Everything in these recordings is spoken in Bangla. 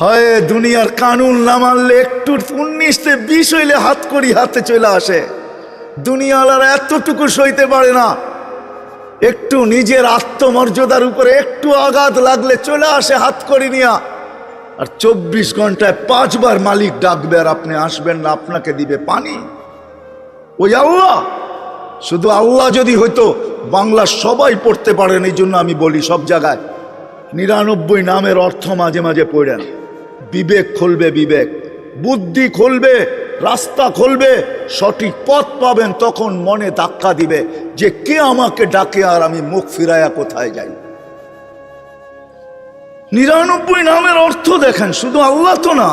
হয়, দুনিয়ার কানুন না মানলে একটু উনিশতে বিষ হইলে হাত করি হাতে চলে আসে। দুনিয়ালারা এতটুকু সইতে পারে না। একটু নিজের আত্মমর্যাদার উপরে একটু আঘাত লাগলে চলে আসে হাত করি নিয়া। আর চব্বিশ ঘন্টায় পাঁচবার মালিক ডাকবে আর আপনি আসবেন না, আপনাকে দিবে পানি। ওই আল্লাহ! শুধু আল্লাহ যদি হইতো, বাংলা সবাই পড়তে পারেন এই জন্য আমি বলি সব জায়গায়। নিরানব্বই নামের অর্থ মাঝে মাঝে পড়েন। বিবেক খুলবে বিবেক। বুদ্ধি খুলবে, রাস্তা খুলবে, সঠিক পথ পাবেন, তখন মনে ধাক্কা দিবে যে কে আমাকে ডাকে আর আমি মুখ ফিরায়া কোথায় যাই। নিরানব্বই নামের অর্থ দেখেন, শুধু আল্লাহ তো না,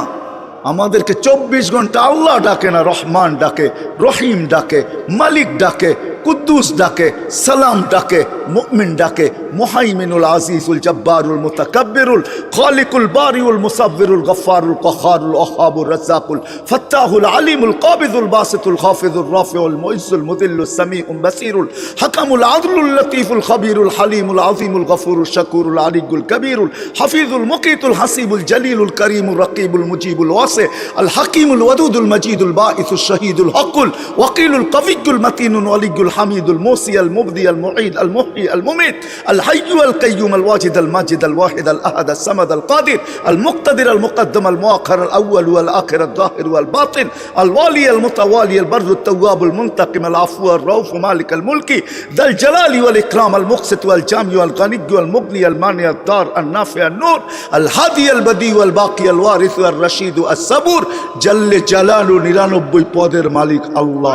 আমাদেরকে চব্বিশ ঘণ্টা আল্লাহ ডাকে না, রহমান ডাকে, রহিম ডাকে, মালিক ডাকে কুদ্দুস ডাকে সালাম ডাকে মুমিন ডাকে মুহাইমিনুল আজিজুল জব্বারুল মুতাকাব্বিরুল খালিকুল বারিউল মুসাব্বিরুল গফফারুল কখারুল ওহাবুর রাজ্জাকুল ফাত্তাহুল আলিমুল কাবিদুল বাসিতুল খাফিদুল রাফিউল মুইসুল মুদিল্লুস সামিউল বাসিরুল হাকামুল আদলুল লতিফুল খবিরুল হালিমুল আজিমুল গফুরুল শাকুরুল আলিকুল কবিরুল হাফিজুল মুকিতুল হাসিবুল জলিলুল করিমুল রকিবুল মুজিবুল ওয়াসে আল হাকিমুল ওয়াদুদুল মজিদুল বাঈসুল শহীদুল হকুল ওয়াকিলুল কবিকুল মতিনুল ওয়ালিকুল হামিদুল মোসি আল মুবদি আল মুঈদ আল মুহি আল মুমিত আল হাইয়ু আল কাইয়ুম আল ওয়াজিদ আল মাজিদ আল ওয়াহিদ আল আহাদ আল সামাদ আল কাদির আল মুক্তাদির আল মুকদ্দম আল মুআখর আল আউয়াল ওয়াল আখির আল জাহির ওয়াল বাতিন আল ওয়ালি আল মুতাওয়ালি আল বরর التواب المنتقم العفو الرؤوف مالك الملك ذا الجلال والإكرام المقسط والجامع والغني والمغني المانع الدار النافع النور الهادي البديع والباقي الوارث الرشيد الصبور جل جلاله নিরানব্বই পদের মালিক আল্লাহ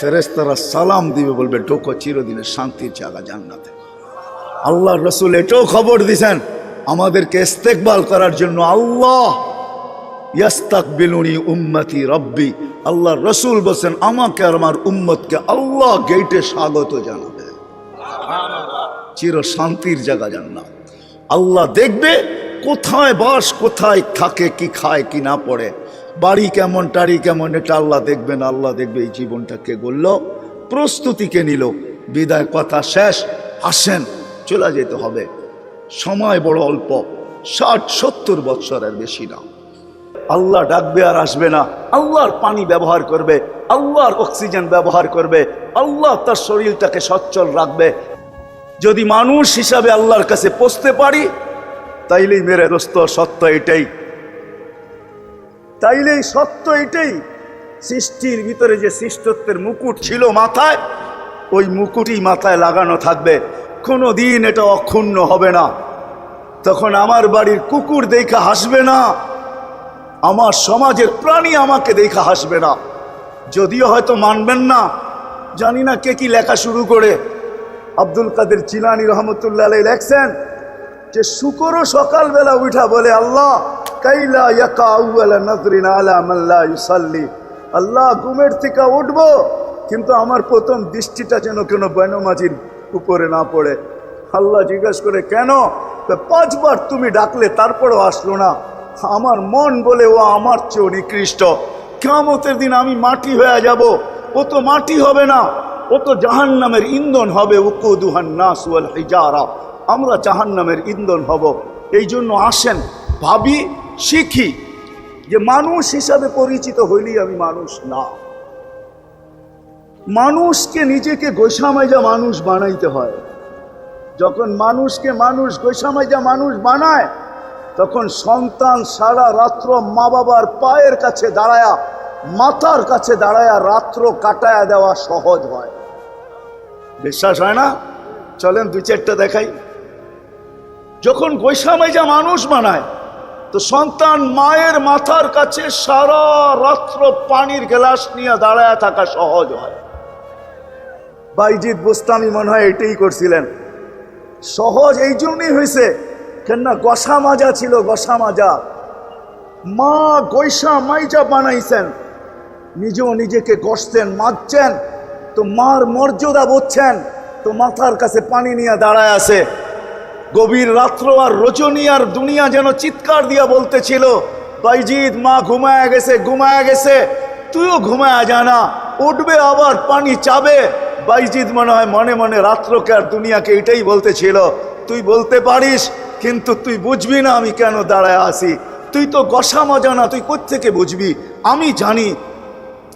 ফেরেস্তারা সালাম দিবে, বলবে, ঢোকো চিরদিনের শান্তির জায়গা জান্নাতে। আল্লাহ রসুল এটাও খবর দিছেন, আমাদেরকে ইস্তেকবাল করার জন্য আল্লাহ ইয়াস্তাক বিলুনি উম্মতি রব্বি। আল্লাহ রসুল বলছেন, আমাকে আর আমার উম্মতকে আল্লাহ গেটে স্বাগত জানাবে। চির শান্তির জায়গা জান্নাত। আল্লাহ দেখবে কোথায় বাস, কোথায় থাকে, কি খায়, কি না পড়ে। বাড়ি কেমন, টাড়ি কেমন, এটা আল্লাহ দেখবেন, আল্লাহ দেখবে, এই জীবনটাকে গড়ল? প্রস্তুতিকে নিল? বিদায় কথা শেষ, আসেন, চলে যেতে হবে। সময় বড় অল্প, ষাট, সত্তর বৎসরের বেশি না। আল্লাহ ডাকবে আর আসবে না। আল্লাহর পানি ব্যবহার করবে, আল্লাহর অক্সিজেন ব্যবহার করবে, আল্লাহ তার শরীরটাকে সচ্ছল রাখবে। যদি মানুষ হিসাবে আল্লাহর কাছে পৌঁছতে পারি, তাইলেই মেরে দোস্ত, সত্য এটাই। তাইলেই সত্য এটাই। সৃষ্টির ভিতরে যে সৃষ্টত্বের মুকুট ছিল মাথায়, ওই মুকুটই মাথায় লাগানো থাকবে। কোনো দিন এটা অক্ষুণ্ণ হবে না। তখন আমার বাড়ির কুকুর দেখা হাসবে না। আমার সমাজের প্রাণী আমাকে দেখা হাসবে না। যদিও হয়তো মানবেন না, জানি না কে কি লেখা শুরু করে। আব্দুল কাদের চিলানি রহমতুল্লাহ লেখছেন যে, শুকরও সকালবেলা উঠা বলে আল্লাহ কাইলা ইয়াকা আলা মাল্লা ইউসাল্লি। আল্লাহ ঘুমের থেকে উঠবো, কিন্তু আমার প্রথম দৃষ্টিটা যেন কেন বনমাঝির উপরে না পড়ে। আল্লাহ জিজ্ঞাসা করে, কেন? পাঁচবার তুমি ডাকলে, তারপরও আসলো না। আমার মন বলে, ও আমার চেয়েও নিকৃষ্ট। কেমতের দিন আমি মাটি হয়ে যাব। ও তো মাটি হবে না। ও তো জাহান নামের ইন্ধন হবে। উকুদুহান নাস ওয়াল হিজারা। আমরা জাহান নামের ইন্ধন হব। এই জন্য আসেন। ভাবি শিখি যে মানুষ হিসাবে পরিচিত হইলেই আমি মানুষ না। মানুষকে নিজেকে গোসামাইজা মানুষ বানাইতে হয়। যখন মানুষকে মানুষ গোসামাইজা মানুষ বানায়, তখন সন্তান সারা রাত্র মা বাবার পায়ের কাছে দাঁড়ায়া, মাথার কাছে দাঁড়ায়া রাত্র কাটায়া দেওয়া সহজ হয়। বিশ্বাস হয় না? চলেন দুই চারটা দেখাই। যখন গৈসামাইজা মানুষ বানায় তো সন্তান মায়ের মাথার কাছে সারা রাত্র পানির গ্লাস নিয়ে দাঁড়ায় থাকা সহজ হয়। বাইজিৎ বোস্তামি মনে হয় এটাই করছিলেন। সহজ এই জন্যই হয়েছে, কেননা গসা মাজা ছিল, গসা মাজা। মা গৈসা মাইজা বানাইছেন, নিজেও নিজেকে গসছেন মারছেন তো মার মর্যাদা বুঝছেন, তো মাথার কাছে পানি নিয়ে দাঁড়ায় আছে। গভীর রাত্র আর রজনী আর দুনিয়া যেন চিৎকার দিয়া বলতেছিল, বাইজিৎ, মা ঘুমায় গেছে ঘুমায় গেছে। তুইও ঘুমায় জানা উঠবে আবার, পানি চাবে। বাইজিৎ মনে হয় মনে মনে রাত্রকে আর দুনিয়াকে এটাই বলতেছিল, তুই বলতে পারিস, কিন্তু তুই বুঝবি না আমি কেন দাঁড়ায় আসি তুই তো গসা মজা না, তুই কোত্থেকে বুঝবি? আমি জানি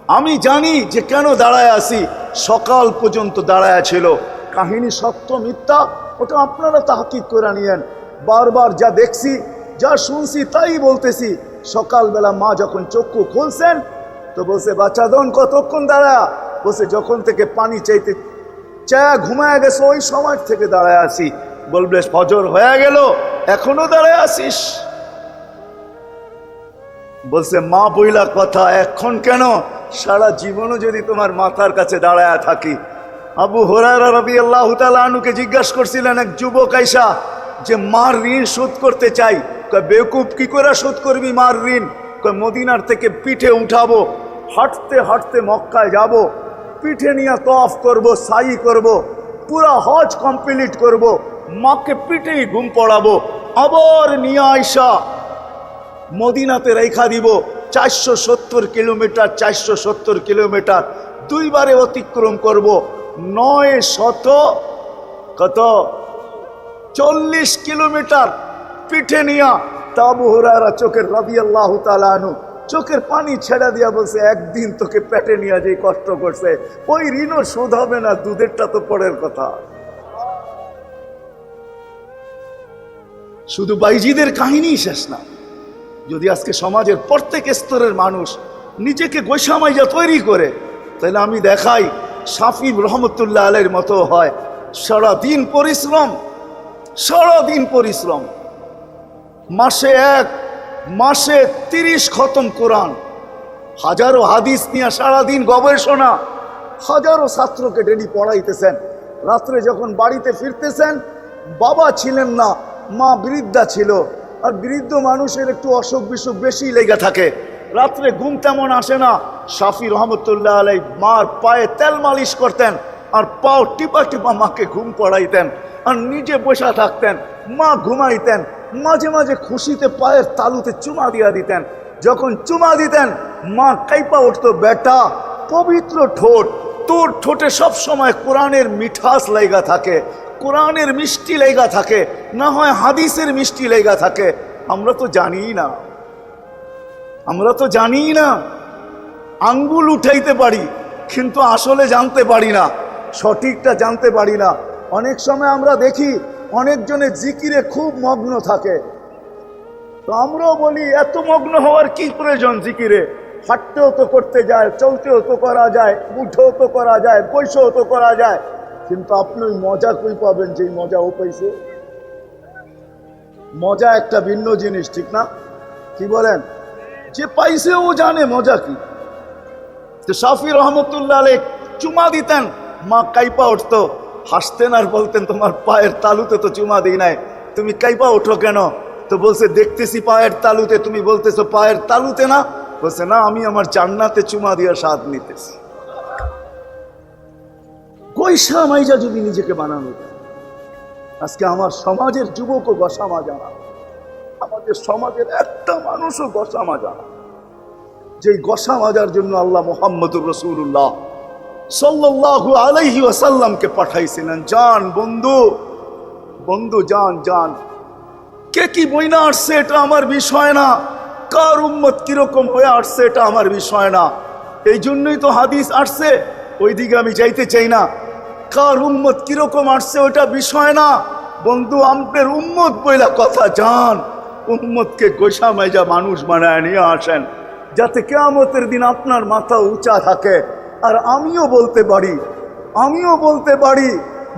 আমি জানি যে কেন দাঁড়ায় আসি সকাল পর্যন্ত দাঁড়ায় ছিল। কাহিনী সত্য মিথ্যা ওটা আপনারা তাহকিক করে নিয়েন বারবার যা দেখছি, যা শুনছি, তাই বলতেছি। সকালবেলা মা যখন চক্ষু খুলছেন, তো বলছে বাচ্চাদন কতক্ষণ দাঁড়া? বলছে, যখন থেকে পানি চাইতে, চা ঘুমায় গেছে, ওই সময় থেকে দাঁড়ায় আসি বলবে, ফজর হয়ে গেল, এখনও দাঁড়ায় আসিস বলছে, মা বইলা কথা, এখন কেন? সারা জীবনও যদি তোমার মাথার কাছে দাঁড়ায় থাকি আবু হরারা রবি আল্লাহ আনুকে জিজ্ঞাসা করছিলেন এক যুবক আইসা যে, মার ঋণ শোধ করতে চাই? বেকুব, কি করে শোধ করবি মার ঋণ? মদিনার থেকে পিঠে উঠাবো, হাঁটতে হাঁটতে মক্কায় যাব, পিঠে নিয়ে তফ করব, সাই করব, পুরা হজ কমপ্লিট করব, মাকে পিঠেই ঘুম পড়াবো, আবার নিয়ে আইসা মদিনাতে রেখা দিব, চারশো সত্তর কিলোমিটার, চারশো সত্তর কিলোমিটার, দুইবারে অতিক্রম করব নয় শত কত? চল্লিশ কিলোমিটার পিঠে নিয়া তাবু হরারা চোখের রবি আল্লাহ তালানু চোখের পানি ছেড়া দিয়া বলছে, একদিন তোকে পেটে নিয়ে যে কষ্ট করছে, ওই ঋণও শোধ হবে না, দুধেরটা তো পরের কথা। শুধু বাইজিদের কাহিনী শেষ না। যদি আজকে সমাজের প্রত্যেক স্তরের মানুষ নিজেকে গৈসামাইজা তৈরি করে, তাহলে আমি দেখাই সাফিব রহমতুল্লাহ আলের মতো হয়। সারাদিন পরিশ্রম সারাদিন পরিশ্রম। মাসে এক, মাসে তিরিশ খতম কোরআন। হাজারো হাদিস নিয়ে সারাদিন গবেষণা। হাজারো ছাত্রকে ডেলি পড়াইতেছেন। রাত্রে যখন বাড়িতে ফিরতেছেন, বাবা ছিলেন না, মা বৃদ্ধা ছিল। আর বৃদ্ধ মানুষের একটু অসুখ বিসুখ বেশি লেগে থাকে। রাত্রে ঘুম তেমন আসে না। শাফি রহমতুল্লাহ আলাই মার পায়ে তেল মালিশ করতেন আর পাও টিপা টিপা মাকে ঘুম পড়াইতেন আর নিজে বসা থাকতেন, মা ঘুমাইতেন, মাঝে মাঝে খুশিতে পায়ের তালুতে চুমা দিয়া দিতেন। যখন চুমা দিতেন, মা কাইপা উঠতো, বেটা, পবিত্র ঠোঁট, তোর ঠোঁটে সব সময় কোরআনের মিঠাস লেগা থাকে, কোরআনের মিষ্টি লেগা থাকে, না হয় হাদিসের মিষ্টি লেগা থাকে। আমরা তো জানি না। আমরা তো জানি না। আঙ্গুল উঠাইতে পারি, কিন্তু আসলে জানতে পারি না। সঠিকটা জানতে পারি না। অনেক সময় আমরা দেখি অনেকজনে জিকিরে খুব মগ্ন থাকে। তো আমরাও বলি, এত মগ্ন হওয়ার কি প্রয়োজন জিকিরে? হাঁটতেও তো করতে যায়, চলতেও তো করা যায়, উঠেও তো করা যায় বৈশেও তো করা যায়। কিন্তু আপনি ওই মজা কই পাবেন যে মজা ও পাইছে? মজা একটা ভিন্ন জিনিস, ঠিক না? কি বলেন? যে পাইছে ও জানে মজা কি। শাফি রহমতুল্লাহ আলে চুমা দিতেন, মা কাইপা উঠতো, হাসতেন আর বলতেন, তোমার পায়ের তালুতে তো চুমা দিই নাই, তুমি কাইপা ওঠো কেন? তো বলছে, দেখতেছি পায়ের তালুতে, তুমি বলতেছো পায়ের তালুতে না? বলছে, না, আমি আমার জান্নাতে চুমা দিয়ে স্বাদ নিতেছি। গৈসা মাইজা যদি নিজেকে বানানো আজকে আমার সমাজের যুবকও গসামা জানা আমাদের সমাজের একটা মানুষও গসা জানা যেই গসা মাজার জন্য আল্লাহ মোহাম্মদুর রসুল্লাহ সাল্লাল্লাহু আলাইহি ওয়াসাল্লামকে পাঠাইছিলেন। যান বন্ধু বন্ধু যান যান কে কি বইনা আসছে এটা আমার বিষয় না। কার উম্মত কীরকম হয়ে আসছে এটা আমার বিষয় না। এই জন্যই তো হাদিস আসছে, ওইদিকে আমি যাইতে চাই না। কার উম্মত কীরকম আসছে ওটা বিষয় না। বন্ধু আমনের উম্মত বইলা কথা যান উম্মতকে গোসা মেজা মানুষ বানায় নিয়ে আসেন, যাতে কেয়ামতের দিন আপনার মাথা উঁচা থাকে। আর আমিও বলতে পারি, আমিও বলতে পারি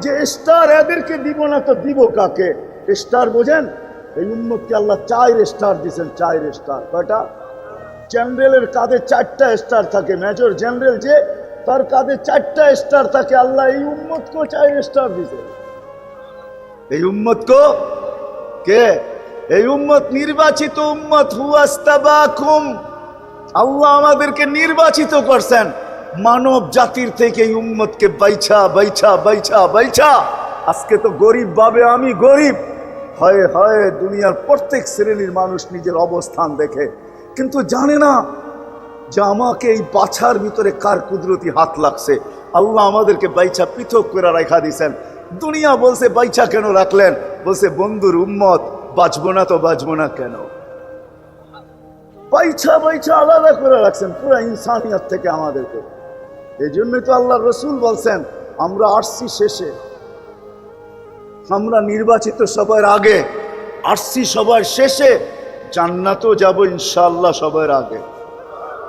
যে স্টার এদেরকে দিব না তো দিব কাকে? স্টার বোঝেন? এই উন্মতকে আল্লাহ চার স্টার দিয়েছেন চায়ের স্টার কয়টা? জেনারেলের কাঁধে চারটা স্টার থাকে। মেজর জেনারেল যে, তার কাঁধে চারটা স্টার থাকে। আল্লাহ এই উম্মতকেও চায়ের স্টার দিছে এই উম্মতকে কে? এই উম্মত নির্বাচিত উম্মত হুয়াস্তাবাকুম আল্লাহ আমাদেরকে নির্বাচিত করছেন। মানব জাতির থেকে উম্মতকে বাইছা বাইছা বাইছা বাইছা। আজকে তো গরিব ভাবে আমি গরিব। হয় হয়, দুনিয়ার প্রত্যেক শ্রেণির মানুষ নিজের অবস্থান দেখে। কিন্তু জানে না যে আমাকে এই বাছার ভিতরে কার কুদরতি হাত লাগছে। আল্লাহ আমাদেরকে বাইছা পৃথক করে রাখা দিয়েছেন দুনিয়া বলছে, বাইছা কেন রাখলেন? বলছে, বন্ধুর উম্মত বাঁচবো না তো বাঁচবো না কেন? বাইছা বাইছা আলাদা করে রাখছেন, পুরো ইনসানিয়ত থেকে আমাদেরকে। এই জন্যই তো আল্লাহ রসুল বলছেন, আমরা আসছি শেষে। আমরা নির্বাচিত সবার আগে আসছি সবার শেষে, জান্নাতও যাব ইনশাল্লাহ সবার আগে।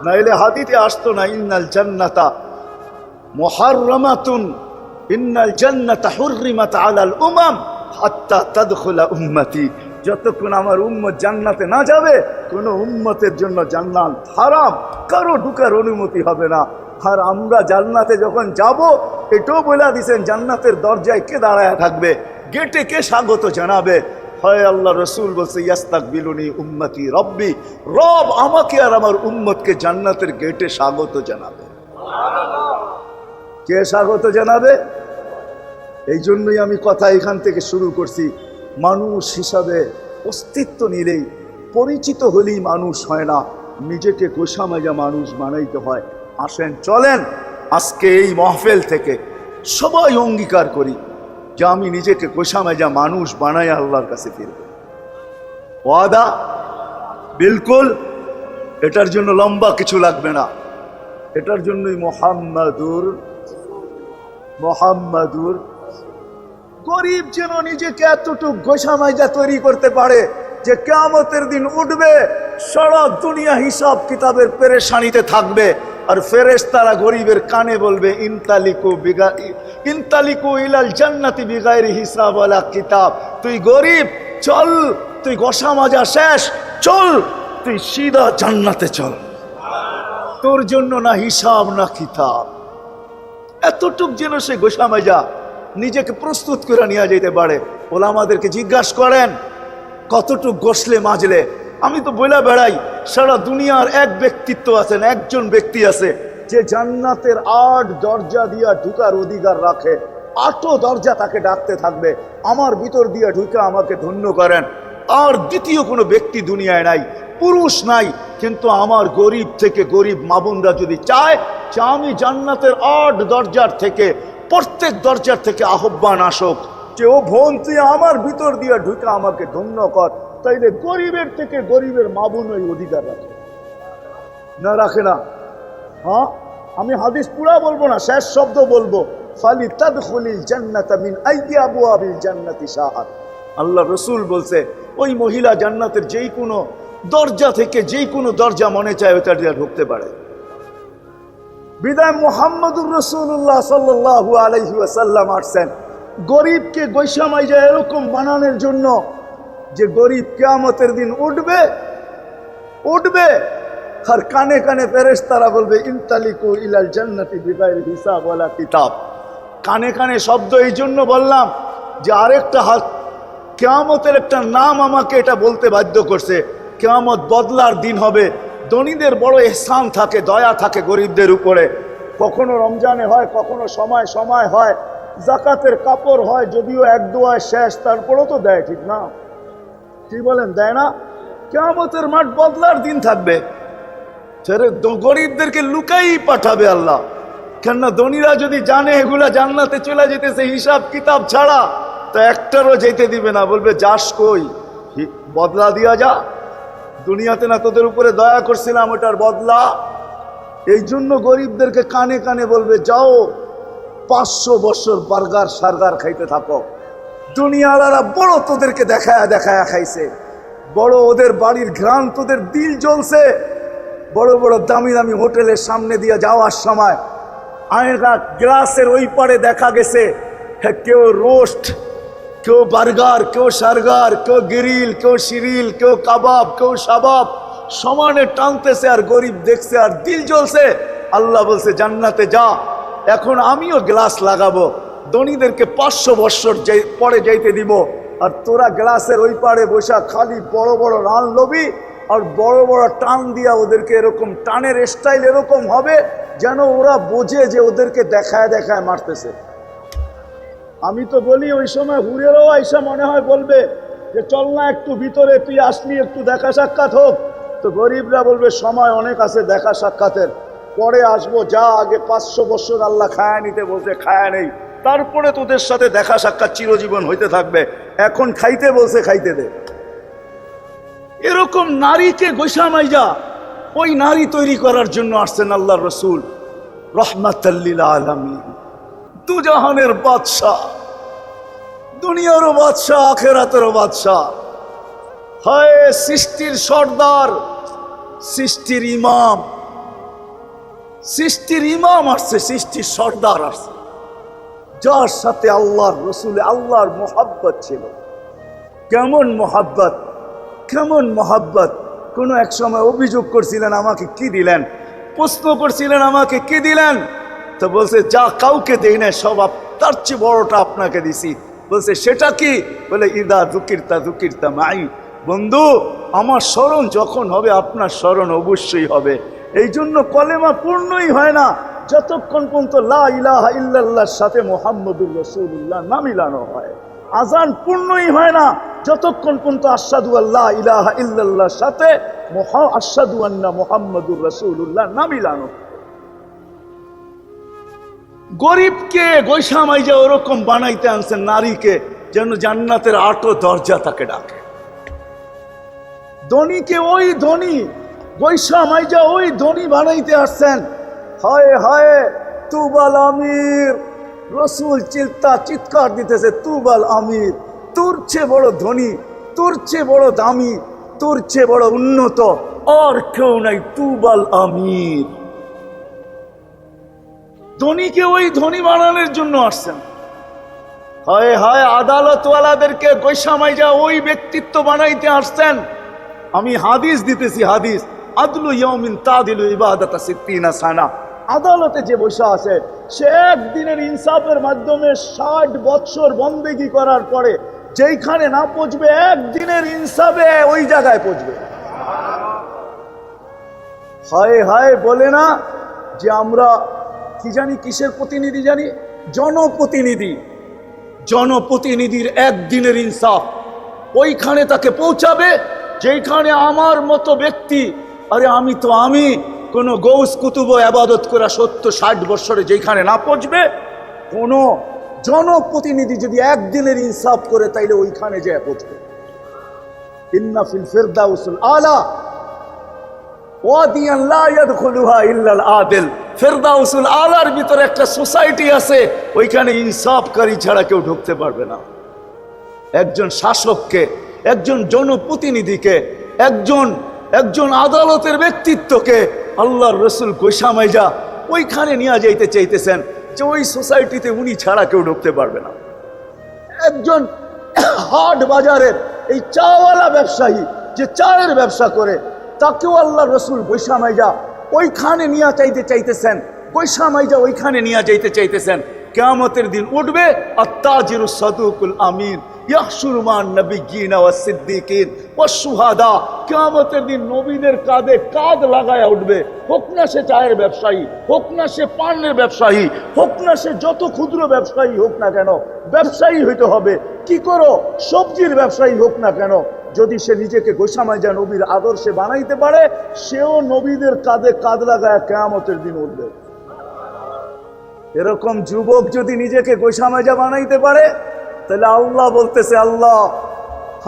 নাইলে হাদিতে আসতো না, ইন্নাল জান্নাতা মুহাররামাতুন, ইন্নাল জান্নাতা হুররিমাত আলাল উমাম, হাত্তা তাদখুলা উম্মতি। যতক্ষণ আমার উম্মত জান্নাতে না যাবে, কোনো উম্মতের জন্য জান্নাত হারাম, কারও ঢুকার অনুমতি হবে না। আর আমরা জান্নাতে যখন যাব, এটাও বলে দিছেন জান্নাতের দরজায় কে দাঁড়ায় থাকবে? গেটে কে স্বাগত জানাবে? হয় আল্লাহ, রসুল বলছে ইয়াস্তাক বিলুনি উম্মতি রব্বি। রব আমাকে আর আমার উম্মতকে জান্নাতের গেটে স্বাগত জানাবে। কে স্বাগত জানাবে? এই জন্যই আমি কথা এখান থেকে শুরু করছি। মানুষ হিসাবে অস্তিত্ব নিলেই পরিচিত হলেই মানুষ হয় না। নিজেকে গোসামাজা মানুষ বানাইতে হয়। আসেন, চলেন আজকে এই মহফেল থেকে সবাই অঙ্গীকার করি যে আমি নিজেকে গোসামাজা মানুষ বানাই আল্লাহর কাছে ফিরব। ওয়াদা? বিলকুল। এটার জন্য লম্বা কিছু লাগবে না। এটার জন্যই মোহাম্মদুর মোহাম্মদুর গরিব যেন নিজেকে এতটুক গোসামাইজা তৈরি করতে পারে যে কেয়ামতের দিন উঠবে, সারা দুনিয়া হিসাব কিতাবের পেরেশানিতে থাকবে। আর ফেরেশ তারা গরিবের কানে বলবে, ইনতালিকু বিগা, ইনতালিকু ইলাল জান্নাতি বিগাইরি হিসাব আলা কিতাব। তুই গরিব, চল। তুই গোসা মাজা শেষ, চল। তুই সিধা জান্নাতে চল। তোর জন্য না হিসাব, না কিতাব। এতটুক যেন সে গোসা মাজা নিজেকে প্রস্তুত করে নিয়ে যেতে পারে। ওলা আমাদেরকে জিজ্ঞাসা করেন, কতটুক গোসলে মাজলে? আমি তো বলে বেড়াই, সারা দুনিয়ার এক ব্যক্তিত্ব আছেন, একজন ব্যক্তি আছে, যে জান্নাতের আট দরজা দিয়া ঢুকার অধিকার রাখে। আটও দরজা তাকে ডাকতে থাকবে, আমার ভিতর দিয়ে ঢুকে আমাকে ধন্য করেন। আর দ্বিতীয় কোনো ব্যক্তি দুনিয়ায় নাই, পুরুষ নাই, কিন্তু আমার গরিব থেকে গরিব মাবুনরা যদি চায় যে আমি জান্নাতের আট দরজার থেকে প্রত্যেক দরজার থেকে আহ্বান আসুক যে, ও বোন তুই আমার ভিতর দিয়ে ঢুকে, আমাকে ধন্য কর। তাইলে গরিবের থেকে গরিবের মাবুন ওই অধিকার রাখে। না রাখে না। হ্যাঁ আমি হাদিস পুরা বলব না, শেষ শব্দ বলব। ফালি তাদখুলিল জান্নাতা মিন আইয়ি আবওয়াবিল জান্নাতি শাহাত আল্লাহ রসুল বলছে, ওই মহিলা জান্নাতের যেই কোনো দরজা থেকে যেই কোনো দরজা মনে চায়, ওইটা দিয়ে ঢুকতে পারে। বিদায় মোহাম্মদুর রসুল্লাহ সাল্লাহ আলহি আসাল্লাম আসছেন। গরিবকে গৈসামাইজা এরকম বানানোর জন্য যে গরিব কেয়ামতের দিন উঠবে উঠবে, আর কানে কানে ফেরেস তারা বলবে, ইনতালিকু ইলাল জান্নাতি বিগাইর হিসাব ওয়ালা কিতাব। কানে কানে শব্দ এই জন্য বললাম যে আরেকটা হাত কেয়ামতের একটা নাম আমাকে এটা বলতে বাধ্য করছে। কেয়ামত বদলার দিন হবে। ধনীদের বড় এহসান থাকে, দয়া থাকে গরিবদের উপরে। কখনো রমজানে হয়, কখনো সময় সময় হয়। জাকাতের কাপড় হয়, যদিও এক দোয়ায় শেষ, তারপরেও তো দেয়, ঠিক না? কি বলেন, দেয় না? কেয়ামতের মাঠ বদলার দিন থাকবে। গরিবদেরকে লুকাই পাঠাবে আল্লাহ। কেননা ধনীরা যদি জানে, এগুলা জান্নাতে চলে যেতেছে, হিসাব কিতাব ছাড়া, তো একটারও যেতে দিবে না, বলবে, যাস কই বদলা দিয়া যা। দুনিয়াতে না তোদের উপরে দয়া করছিলাম ওটার বদলা। এই জন্য গরিবদেরকে কানে কানে বলবে যাও পাঁচশো বছর বার্গার সার্গার খাইতে থাকো। দুনিয়ালারা বড় তোদেরকে দেখায়া দেখায়া খাইছে। বড় ওদের বাড়ির ঘ্রাণ তোদের দিল জ্বলছে। বড় বড় দামি দামি হোটেলের সামনে দিয়ে যাওয়ার সময় আয়না গ্লাসের ওই পারে দেখা গেছে হ্যাঁ, কেউ রোস্ট কেউ বার্গার, কেউ সার্গার, কেউ গিরিল, কেউ শিরিল, কেউ কাবাব, কেউ সাবাব সমানে টানতেছে আর গরিব দেখছে আর দিল জ্বলছে। আল্লাহ বলছে, জান্নাতে যা, এখন আমিও গ্লাস লাগাবো, ধনীদেরকে পাঁচশো বৎসর পরে যাইতে দিব। আর তোরা গ্লাসের ওই পাড়ে বসা খালি বড় বড় রান লবি আর বড় বড় টান দিয়া ওদেরকে এরকম, টানের স্টাইল এরকম হবে যেন ওরা বোঝে যে ওদেরকে দেখায় দেখায় মারতেছে। আমি তো বলি, ওই সময় হুরেরও আইসা মনে হয় বলবে যে, চল না একটু ভিতরে, তুই আসলি, একটু দেখা সাক্ষাৎ হোক। তো গরিবরা বলবে, সময় অনেক আছে দেখা সাক্ষাতের। পরে আসব, যা আগে পাঁচশো বছর আল্লাহ খায়া নিতে বলছে, খায়া নেই। তারপরে তোদের সাথে দেখা সাক্ষাৎ চিরজীবন হইতে থাকবে। এখন খাইতে বলছে, খাইতে দে। এরকম নারীকে গোসামাইজা ওই নারী তৈরি করার জন্য আসছেন আল্লাহ রসুল। রহমাতাল্লিল আলমী দুজাহানের বাদশাহ। দুনিয়ারও বাদশাহ, আখেরাতেরও বাদশাহ। হয় সৃষ্টির সর্দার, সৃষ্টির ইমাম। সৃষ্টির ইমাম আসছে, সৃষ্টির সর্দার আসছে। যার সাথে আল্লাহর রসুলে, আল্লাহর মোহাব্বত ছিল। কেমন মোহাব্বত কেমন মোহাব্বত। কোনো এক সময় অভিযোগ করছিলেন, আমাকে কি দিলেন? প্রশ্ন করছিলেন, আমাকে কি দিলেন? তো বলছে, যা কাউকে দেই না সব তার চেয়ে বড়টা আপনাকে দিছি। বলছে, সেটা কি? বলে, ইদা দুকিরতা দুকিরতা মাই। বন্ধু, আমার স্মরণ যখন হবে, আপনার স্মরণ অবশ্যই হবে। এই জন্য কলেমা পূর্ণই হয় না। যতক্ষণ পর্যন্ত লা ইলাহা ইল্লাল্লাহর সাথে মোহাম্মদুর রসুল্লাহ না মিলানো হয় আজান পূর্ণই হয় না। যতক্ষণ পর্যন্ত আসাদু আল্লাহ ইলাহা ইল্লাল্লাহর সাথে মহা আসাদু আন্না মোহাম্মদুর রসুল্লাহ না মিলানো গরিবকে গৈসামাইজা ওরকম বানাইতে আনছেন নারীকে, যেন জান্নাতের আটো দরজা তাকে ডাকে। ধনীকে ওই ধনী গৈসামাইজা ওই ধনী বানাইতে আসছেন, হয় হয়, তুবাল আমির। রসুল চিল্তা চিৎকার দিতেছে, তুবাল আমির, তোর চেয়ে বড় ধনী, তোর চেয়ে বড় দামি, তোর চেয়ে বড় উন্নত, আর কেউ নাই তুবাল আমির। ধনীকে ওই ধনী বানানোর জন্য আসছেন। হয় হয়, আদালতওয়ালাদেরকে গৈসামাইজা ওই ব্যক্তিত্ব বানাইতে আসছেন। আমি হাদিস দিতেছি, হাদিস। আদলু ইয়মিন তাদিলু ইবাদাতা সিদ্দিনা সানা। আদালতে যে বসে আছে, সে একদিনের ইনসাফের মাধ্যমে ষাট বৎসর বন্দেগি করার পরে যেইখানে না পৌঁছবে, একদিনের ইনসাফে ওই জায়গায় পৌঁছবে। হায় হায়, বলে না যে আমরা কি জানি, কিসের প্রতিনিধি জানি? জনপ্রতিনিধি। জনপ্রতিনিধির একদিনের ইনসাফ। ওইখানে তাকে পৌঁছাবে যেখানে আমার মতো ব্যক্তি, আরে আমি তো আমি, কোনো গৌস কুতুব আবাদত করা সত্য ষাট বৎসরে যেখানে না পৌঁছবে, কোনো জনপ্রতিনিধি যদি একদিনের ইনসাফ করে, তাইলে ওইখানে যে পৌঁছবে। ইন্না ফিল ফেরদাউসুল আলা ফেরদাউসুল আলার ভিতরে একটা সোসাইটি আছে, ওইখানে ইনসাফকারী ছাড়া কেউ ঢুকতে পারবে না। একজন শাসককে, একজন জনপ্রতিনিধিকে, একজন একজন আদালতের ব্যক্তিত্বকে আল্লাহর রসুল গোসামাইজা ওইখানে নিয়ে যাইতে চাইতেছেন যে ওই সোসাইটিতে উনি ছাড়া কেউ ঢুকতে পারবে না। একজন হাট বাজারের এই চাওয়ালা ব্যবসায়ী যে চায়ের ব্যবসা করে তাকেও আল্লাহ রসুল বৈশামাইজা ওইখানে নিয়ে চাইতে চাইতেছেন বৈশামাইজা ওইখানে নিয়ে যাইতে চাইতেছেন। কেয়ামতের দিন উঠবে, আত্তাজিরু সদুকুল আমিন কিয়ামতের দিন কাঁধে লাগায়া উঠবে। হোক না সে চায়ের ব্যবসায়ী, হোক না সে ব্যবসায়ী, হোক না সে যত ক্ষুদ্র ব্যবসায়ী হোক না কেন, ব্যবসায়ী হইতে হবে। কি করো? সবজির ব্যবসায়ী হোক না কেন যদি সে নিজেকে গোসামাইজা নবীর আদর্শে বানাইতে পারে, সেও নবীদের কাঁধে কাঁধ লাগায় কেয়ামতের দিন উঠবে। এরকম যুবক যদি নিজেকে গোসামাজা বানাইতে পারে, তাহলে আল্লাহ বলতেছে, আল্লাহ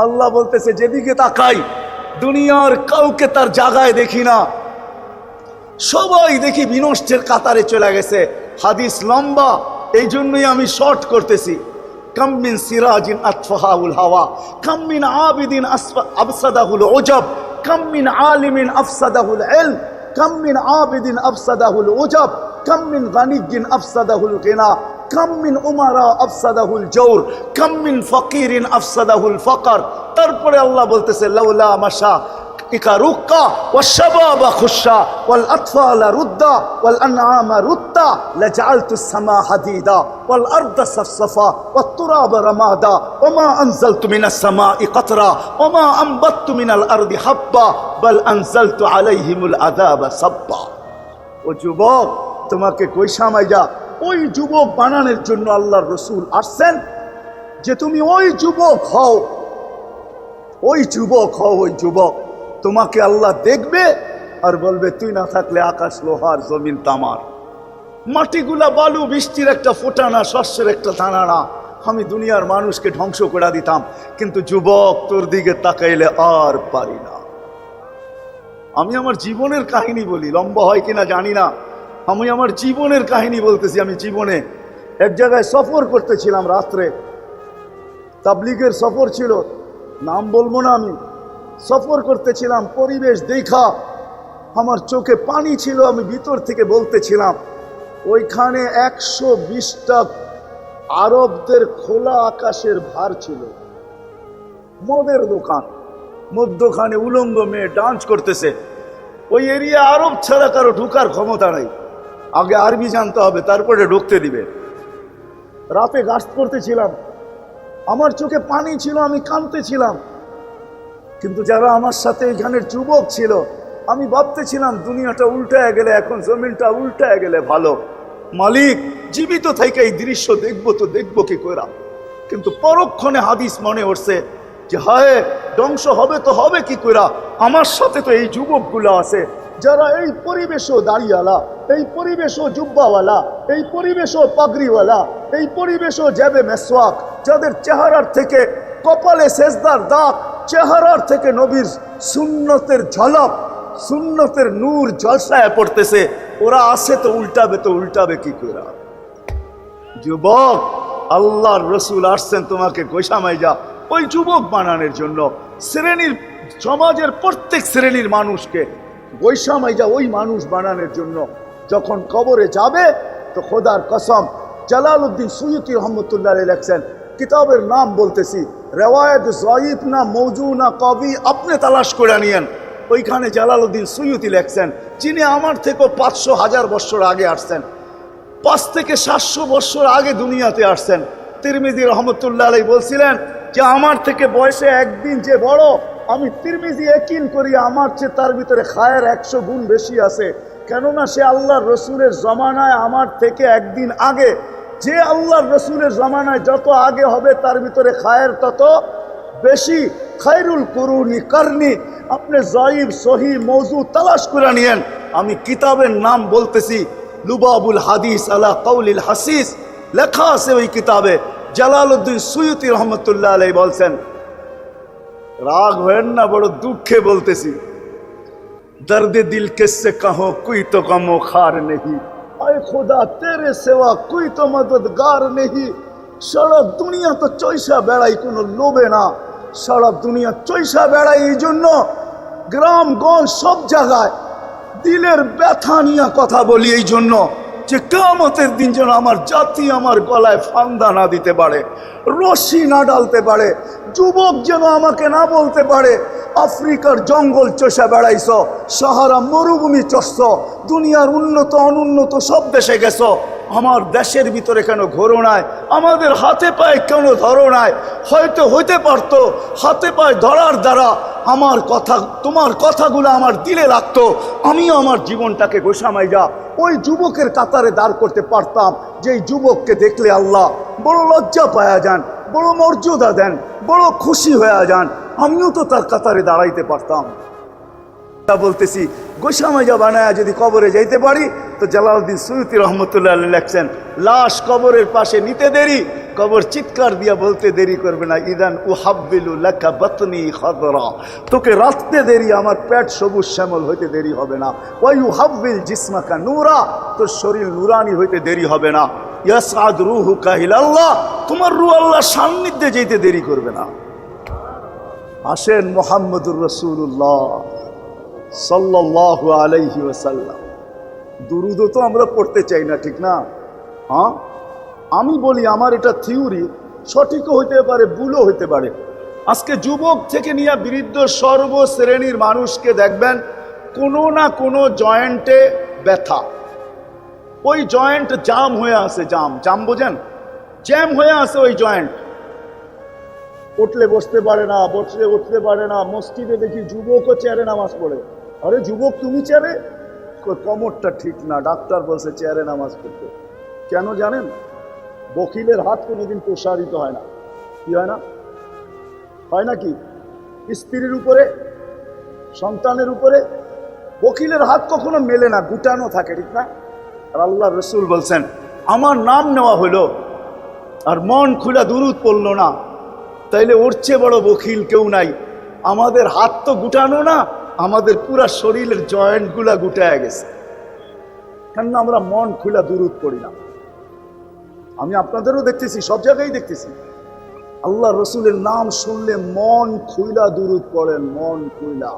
আল্লাহ বলতেছে, যেদিকে তাকাই, দুনিয়ার কাউকে তার জায়গায় দেখি না। সবাই দেখি বিনষ্টের কাতারে চলে গেছে। হাদিস লম্বা এই জন্যই আমি শর্ট করতেছি। কাম্মিন সিরাজিন আতফাহাউল হাওয়া কাম্মিন আবিদিন আসফা- আবসাদাহুল ওজব কাম্মিন আলিমিন আফসাদাহুল এল কাম্মিন আবিদিন আফসাদাহুল ওজব কাম্মিন গানিগিন আফসাদাহুল গিনা কাম্মিন উমারা আফসাদাহুল জৌর কাম্মিন ফকিরিন আফসাদাহুল ফকর তারপরে আল্লাহ বলতেছে লাউলা মাশা حقك رقا والشباب خشا والأطفال ردا والأنعام ردا لجعلت السماء حديدا والأرض صفصفا والتراب رمادا وما أنزلت من السماء قطرا وما أنبت من الأرض حبا بل أنزلت عليهم العذاب صبا ও যুবক তোমাকে কই সামাইয়া ওই যুবক বানানোর জন্য আল্লাহর রসুল আসছেন যে তুমি ওই যুবক হও ওই যুবক হও ওই যুবক তোমাকে আল্লাহ দেখবে আর বলবে, তুই না থাকলে আকাশ লোহার জমিন তামার। মাটিগুলা বালু, বৃষ্টির একটা ফোটানা, শস্যের একটা দানা না আমি দুনিয়ার মানুষকে ধ্বংস করে দিতাম, কিন্তু যুবক তোর দিকে তাকাইলে আর পারি না। আমি আমার জীবনের কাহিনী বলি, লম্বা হয় কিনা জানি না। আমি আমার জীবনের কাহিনী বলতেছি, আমি জীবনে এক জায়গায় সফর করতেছিলাম রাত্রে। তাবলিগের সফর ছিল, নাম বলব না আমি। সফর করতেছিলাম, পরিবেশ দেখা। আমার চোখে পানি ছিল, আমি ভিতর থেকে বলতেছিলাম, ওইখানে একশো বিশটা আরবদের খোলা আকাশের ভার ছিল। মদের দোকান, মধ্যখানে উলঙ্গ মেয়ে ডান্স করতেছে। ওই এরিয়া আরব ছাড়া কারও ঢুকার ক্ষমতা নাই। আগে আরবি জানতে হবে, তারপরে ঢুকতে দিবে। রাতে গাছ করতেছিলাম। আমার চোখে পানি ছিল, আমি কাঁদতেছিলাম। কিন্তু যারা আমার সাথে এখানের যুবক ছিল, আমি ভাবতেছিলাম দুনিয়াটা উল্টায় গেলে, এখন জমিনটা উল্টায় গেলে ভালো। মালিক, জীবিত থেকে এই দৃশ্য দেখব তো দেখব কি করা কিন্তু পরক্ষণে হাদিস মনে উঠছে যে, হায়, ধ্বংস হবে তো হবে কি করা আমার সাথে তো এই যুবকগুলো আছে, যারা এই পরিবেশও দাঁড়িয়ালা এই পরিবেশও জুব্বাওয়ালা, এই পরিবেশও পাগড়িওয়ালা, এই পরিবেশও যাবে মেসওয়াক, যাদের চেহারার থেকে কপালে সেজদার দাগ, চেহারার থেকে নবীর সুন্নতের ঝলক, সুন্নতের নূর জলসায় পড়তেছে। ওরা আসে তো উল্টাবে তো উল্টাবে কি করে যুবক, আল্লাহর রসুল আসছেন তোমাকে গোসামাই যা ওই যুবক বানানোর জন্য শ্রেণির, সমাজের প্রত্যেক শ্রেণির মানুষকে বৈষামাই যা ওই মানুষ বানানোর জন্য যখন কবরে যাবে, তো খোদার কসম জালাল উদ্দিন সুয়ুতি রহমতুল্লাহ লেখছেন কিতাবের নাম বলতেছি, রেওয়ায়ত জয়ীফ না মৌজু না কবি, আপনি তালাশ করে নিয়েন। ওইখানে জালালউদ্দিন সুয়ুতি লেখছেন, যিনি আমার থেকেও পাঁচশো হাজার বছর আগে আসছেন, পাঁচ থেকে সাতশো বছর আগে দুনিয়াতে আসছেন। তিরমিজি রহমতুল্লাহ আলাই বলছিলেন যে, আমার থেকে বয়সে একদিন যে বড়, আমি তিরমিজি একিন করি, আমার চেয়ে তার ভিতরে খায়ের একশো গুণ বেশি আছে। কেননা সে আল্লাহর রসুলের জমানায় আমার থেকে একদিন আগে যে আল্লাহর রসুলের জামানায় যত আগে হবে, তার ভিতরে খায়ের তত বেশি। খায়রুল করুনি কারনি, আপনি জয়ীব সহি মৌজু তালাশ করে নিয়েন। আমি কিতাবের নাম বলতেছি, লুবাবুল হাদিস আলা কৌলিল হাসিস। লেখা আছে ওই কিতাবে, জালালউদ্দিন সৈয়দি রহমতুল্লাহ আলাই বলছেন, রাগ হয়েন না, বড় দুঃখে বলতেছি, দর্দে দিল কেসে কাহো, কুই তো কামো খার নেহি। आए खुदा तेरे सेवा कोई तो मददगार नहीं সারা দুনিয়া তো চৈসা বেড়াই কোনো লোবে না সারা দুনিয়া চৈসা বেড়াই এই জন্য গ্রামগঞ্জ সব জায়গায় দিলের ব্যথা নিয়ে কথা বলি এই জন্য যে কামতের দিন যেন আমার জাতি আমার গলায় ফান্দা না দিতে পারে, রশি না ডালতে পারে, যুবক যেন আমাকে না বলতে পারে, আফ্রিকার জঙ্গল চষা বেড়াইছ, সাহারা মরুভূমি চষছ, দুনিয়ার উন্নত অনুন্নত সব দেশে গেছ। আমার দেশের ভিতরে কেন ঘোরো নাই? আমাদের হাতে পায়ে কেন ধরো নাই? হয়তো হইতে পারতো, হাতে পায়ে ধরার দ্বারা আমার কথা, তোমার কথাগুলো আমার দিলে লাগতো, আমিও আমার জীবনটাকে গোসামাই যা ওই যুবকের কাতারে দাঁড় করতে পারতাম, যেই যুবককে দেখলে আল্লাহ বড় লজ্জা পায়া যান, বড় মর্যাদা দেন, বড় খুশি হয়ে যান, আমিও তো তার কাতারে দাঁড়াইতে পারতাম। তা বলতেছি গোসামাজা বানায় যদি কবরে যাইতে পারি, তো জালালউদ্দিন সৈয়দি রহমতুল্লাহ লেখছেন, লাশ কবরের পাশে নিতে দেরি, কবর চিৎকার দিয়া বলতে দেরি করবে না, ইদান উ হাব্বিলু লেখা বতনি খদরা, তোকে রাখতে দেরি, আমার পেট সবুজ শ্যামল হইতে দেরি হবে না ওই ইউ হাব্বিল জিসমাকা নূরা, তোর শরীর নুরানি হইতে দেরি হবে না ইয়াসাদ রুহু কাহিল আল্লাহ তোমার রু আল্লাহ সান্নিধ্যে যেতে দেরি করবে না। আসেন মোহাম্মদুর রসুল্লাহ সাল্লাল্লাহু আলাইহি ওয়াসাল্লাম। দুরুদও তো আমরা পড়তে চাই না, ঠিক না? হ্যাঁ? আমি বলি আমার এটা থিওরি, সঠিকও হইতে পারে, ভুলও হইতে পারে। আজকে যুবক থেকে নিয়ে বৃদ্ধ সর্বশ্রেণীর মানুষকে দেখবেন, কোনো না কোনো জয়েন্টে ব্যথা। ওই জয়েন্ট জাম হয়ে আছে, জাম। জাম বোঝেন? জ্যাম হয়ে আছে ওই জয়েন্ট। উঠলে বসতে পারে না, বসলে উঠতে পারে না। মসজিদে দেখি যুবকও চেয়ারে নামাজ পড়ে। আরে যুবক, তুমি চেয়ারে? কোমরটা ঠিক না, ডাক্তার বলছে চেয়ারে নামাজ পড়তে। কেন জানেন? বকিলের হাত কোনোদিন প্রসারিত হয় না। কি হয় না? হয় নাকি স্ত্রীর উপরে, সন্তানের উপরে, বকিলের হাত কখনো মেলে না, গুটানো থাকে, ঠিক না? আর আল্লাহ রসুল বলছেন, আমার নাম নেওয়া হলো, আর মন খুলা দুরুদ পড়ল না। তাইলে ওর চেয়ে বড় বকিল কেউ নাই। আমাদের হাত তো গুটানো না আমাদের পুরা শরীরের জয়েন্টগুলা গুটায় গেছে। কেন আমরা মন খুলা দুরুদ পড়ি না। আমি আপনাদেরও দেখতেছি, সব জায়গায় দেখতেছি। আল্লাহ রসুলের নাম শুনলে মন খুইলা দুরুদ পড়েন মন খুইলা।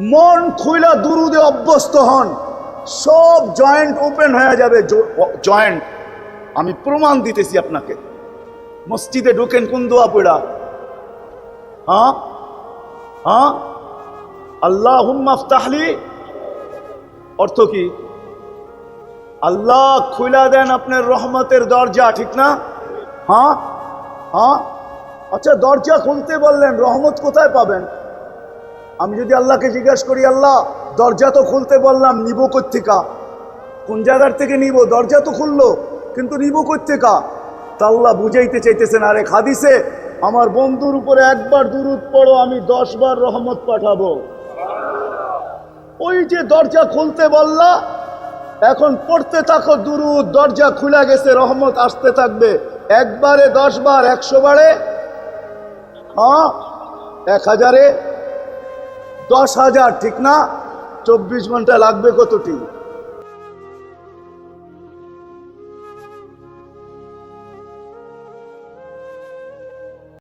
মন খুইলা দুরুদে অভ্যস্ত হন, সব জয়েন্ট ওপেন হয়ে যাবে জয়েন্ট। আমি প্রমাণ দিতেছি আপনাকে। মসজিদে ঢুকেন কোন দোয়া পড়া? হ্যাঁ? হ্যাঁ? আল্লাহ হুম্মাফতাহলি অর্থ কি? আল্লাহ খুলা দেন আপনার রহমতের দরজা, ঠিক না? হ্যাঁ? হ্যাঁ? আচ্ছা দরজা খুলতে বললেন, রহমত কোথায় পাবেন? আমি যদি আল্লাহকে জিজ্ঞাসা করি, আল্লাহ, দরজা তো খুলতে বললাম, নিব কোথেকা কোন জায়গার থেকে নিব? দরজা তো খুললো, কিন্তু নিব কোথেকা তা আল্লাহ বুঝাইতে চাইতেছেন আরে খাদিসে আমার বন্ধুর উপরে একবার দুরুদ পড়ো, আমি দশ বার রহমত পাঠাবো। ওই যে দরজা খুলতে বললা, এখন পড়তে থাকো দুরু দরজা খুলে গেছে, রহমত আসতে থাকবে। একবারে দশ বার, একশো বারে হ্যাঁ এক হাজারে, দশ হাজার, ঠিক না? চব্বিশ ঘণ্টা লাগবে কতটি?